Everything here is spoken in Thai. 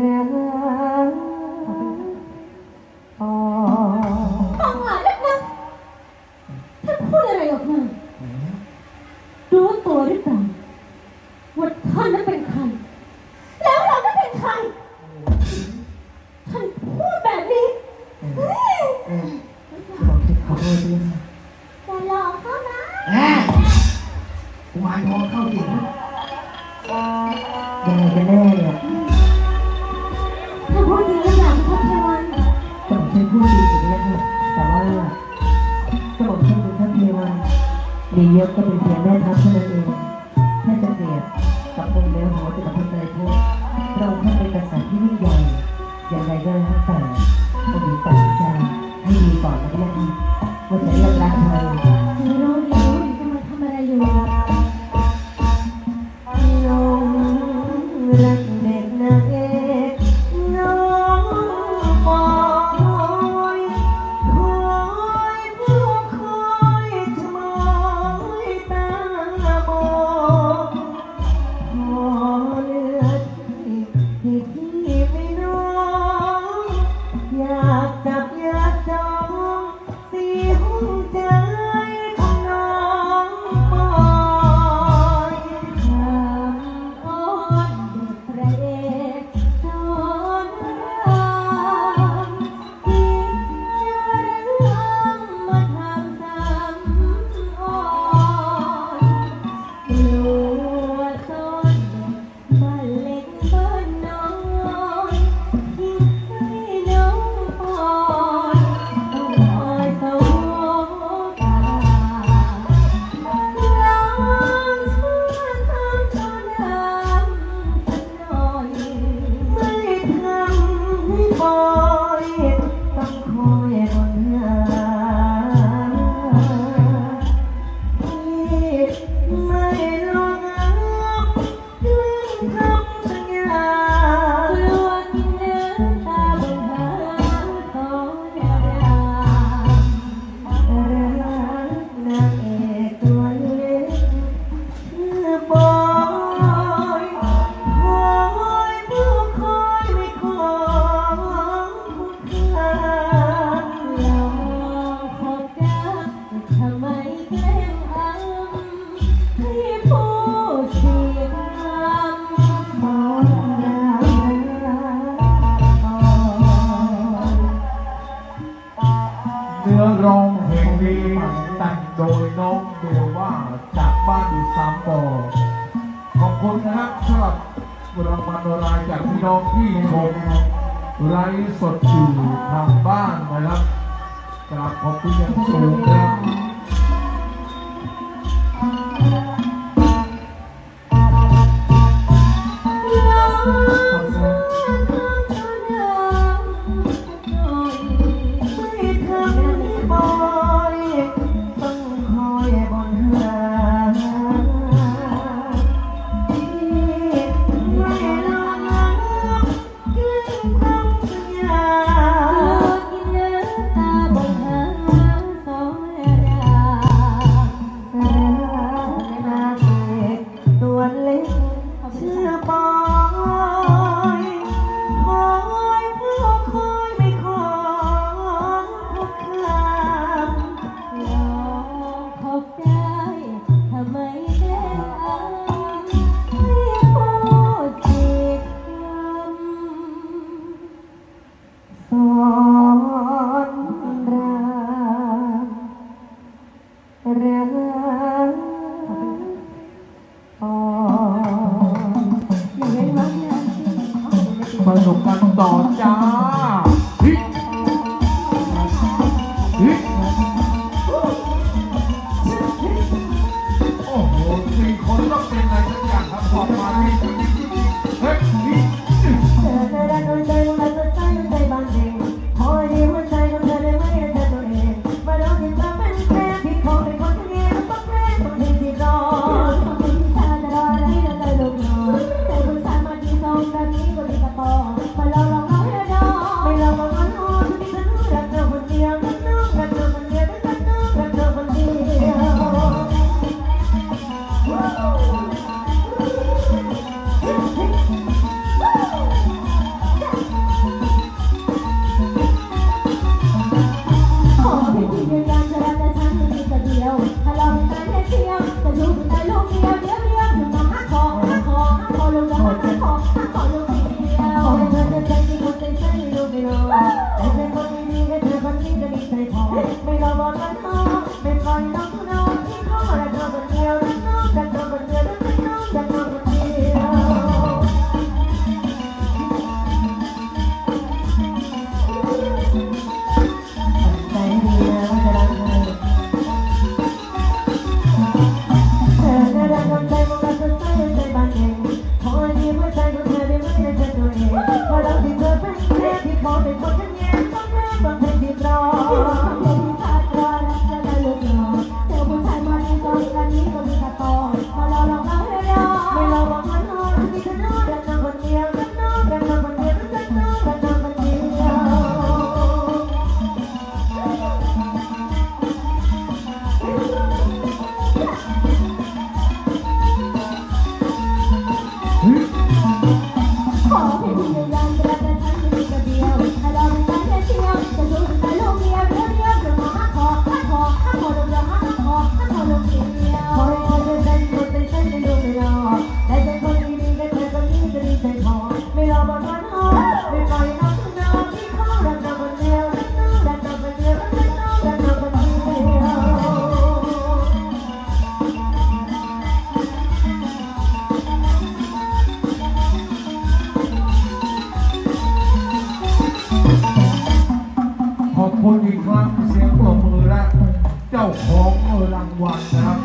รักอ่อนปกนนักท่านพูดอะไรออกมารู้ตัวหรือเปล่าว่าท่านนั้นเป็นใคร แล้เราเป็นใคร ท่านพูดแบบนี้อย่าหอเขานะแารทองเข้าสิงยังไงแน่เนี่ย ในยกก็เป็นเพียงแม่ทัพเท่านั้นเองันรายจากพี่น้องที่ชมไลฟ์สดอยู่ทางบ้านนะครับกราบขอบคุณอย่างสูงครับ ปร